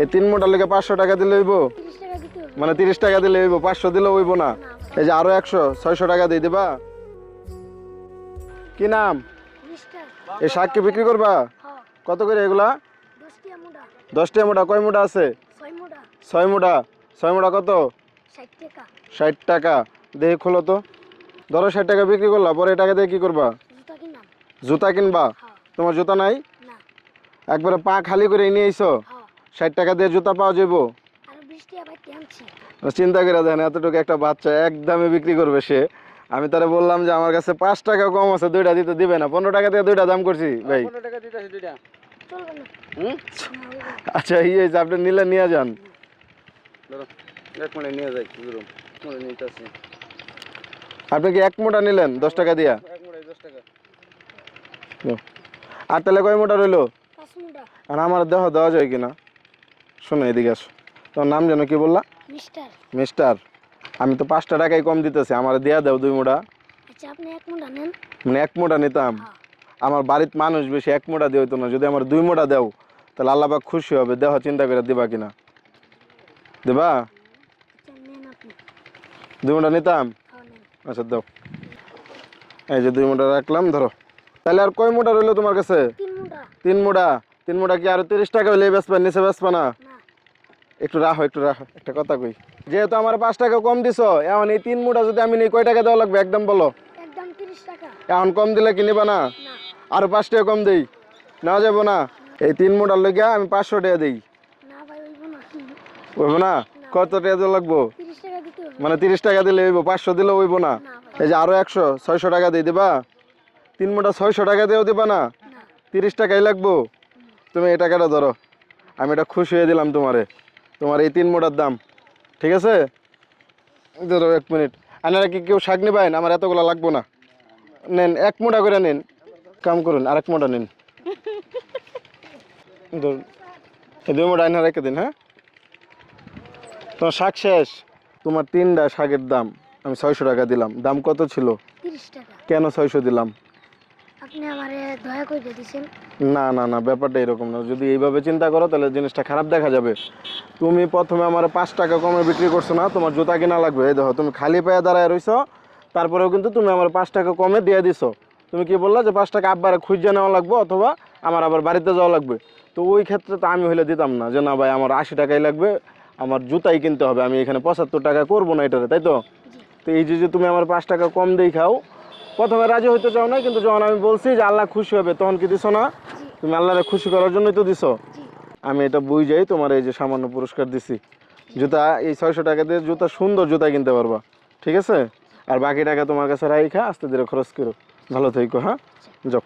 এই তিন মোটার লেগে পাঁচশো টাকা দিলে হইব? মানে তিরিশ টাকা দিলে হইব পাঁচশো দিলে হইব না? এই যে আরও একশো ছয়শো টাকা দিয়ে দিবা। কি নাম? এই শাক কি বিক্রি করবা? কত করে এগুলা? দশটি মোটা মোটা কয় মোটা আছে? ছয় মোটা। ছয় মোটা কত? ষাট টাকা। দেখি খোলো তো। ধরো ষাট টাকা বিক্রি করলা পরে টাকা দিয়ে কি করবা? জুতা কিনবা? হ্যাঁ। তোমার জুতা নাই? একবারে পা খালি করে নিয়ে হ্যাঁ। ষাট টাকা দিয়ে জুতা পাওয়া যাব চিন্তা করে দেখেন এতটুকু একটা বাচ্চা একদমে বিক্রি করবে সে। আমি তারা বললাম যে আমার কাছে পাঁচ টাকা কম আছে দুইটা দিতে দিবে না। পনেরো টাকা দিয়ে দুইটা দাম করছি ভাই। পনেরো টাকা দিতেছি দুইটা। হুম না, হইবে না। আচ্ছা ইয়ে যে আপনি নিলে নিয়ে যান। নিয়ে যাই আপনি কি এক মোটা নিলেন দশ টাকা দিয়া? আর তাহলে কয় মোটা রইল? আর আমার দেহ দেওয়া যায় কিনা? শোনো এদিকে আসো। তোমার নাম যেন কি বললা? মিস্টার। মিস্টার। আমি তো পাঁচটা টাকাই কম দিতেছি আমার দেয়া দাও দুই মোটা আচ্ছা আপনি এক মোটা নেন। মানে এক মোটা নিতাম। হ্যাঁ। আমার বাড়ির মানুষ বেশি এক মোটা দিয়ে হইতো না যদি আমার দুই মোটা দেও তাহলে আল্লাহবাক খুশি হবে দেহ চিন্তা করে দিবা কিনা। দিবা? আচ্ছা দুই মোটা নিতাম? হ্যাঁ আচ্ছা দাও। এই যে দুই মোটা রাখলাম ধরো। তাহলে আর কয় মোটা রইল তোমার কাছে? তিন মোটা তিন মোটা কি আরও তিরিশ টাকা হইলে বেসবা নিচে বেসবা না না? একটু রাখো একটু রাখো। একটা কথা কই যেহেতু আমার পাঁচ টাকা কম দিছো এখন এই তিন মোটা যদি আমি নিই কয় টাকা দেওয়া লাগবে একদম বলো? একদম তিরিশ টাকা। এখন কম দিলে কি নিবা না? আরও পাঁচ টাকা কম দেই না যাব না। এই তিন মোটার লেগে আমি পাঁচশো টাকা দিই। হইব না। কত টাকা দেওয়া লাগবো? মানে তিরিশ টাকা দিলে হইব পাঁচশো দিলে হইব না। এই যে আরও একশো ছয়শো টাকা দিয়ে দিবা? তিন মোটা ছয়শো টাকা দিয়েও দিবা না? না। তিরিশ টাকাই লাগবো? তুমি এই টাকাটা ধরো। আমি এটা খুশি হয়ে দিলাম তোমারে। তোমার এই তিন মোটার দাম ঠিক আছে? ধরো এক মিনিট। আপনারা কি কেউ শাক নিবেন? আমার এতগুলো লাগবো না। নেন এক মোটা করে নিন। কাম করুন আর এক মোটা নিন। ধরুন এই দুই মোটা আইনা রেখে দিন হ্যাঁ? তোমার শাক শেষ। তোমার তিনটা শাকের দাম আমি ছয়শো টাকা দিলাম। দাম কত ছিল? কেন ছয়শো দিলাম? আপনি আমারে দয়া করে দিয়েছেন না না না ব্যাপারটা এরকম না। যদি এইভাবে চিন্তা করো তাহলে জিনিসটা খারাপ দেখা যাবে। তুমি প্রথমে আমার পাঁচ টাকা কমে বিক্রি করছ না তোমার জুতা কিনা লাগবে। এই দেখো তুমি খালি পায়ে দাঁড়ায় রইছো তারপরেও কিন্তু তুমি আমার পাঁচ টাকা কমে দিয়ে দিছো। তুমি কি বললা যে পাঁচ টাকা আব্বারে খুঁজে নেওয়া লাগবে অথবা আমার আবার বাড়িতে যাওয়া লাগবে? তো ওই ক্ষেত্রে তো আমি হলে দিতাম না যে না ভাই আমার আশি টাকাই লাগবে আমার জুতাই কিনতে হবে আমি এখানে পঁচাত্তর টাকা করব না এটারে তাই তো? তো এই যে যে তুমি আমার পাঁচ টাকা কম দেই খাও প্রথমে রাজি হইতে চাও না কিন্তু যখন আমি বলছি যে আল্লাহ খুশি হবে তখন কি দিছো না? তুমি আল্লাহরে খুশি করার জন্যই তো দিছো? আমি এটা বুঝাই তোমার এই যে সামান্য পুরস্কার দিছি। জুতা এই ছয়শো টাকা দিয়ে জুতা সুন্দর জুতা কিনতে পারবা ঠিক আছে? আর বাকি টাকা তোমার কাছে রাইখা আস্তে ধীরে খরচ করো। ভালো থেকো হ্যাঁ? যাও।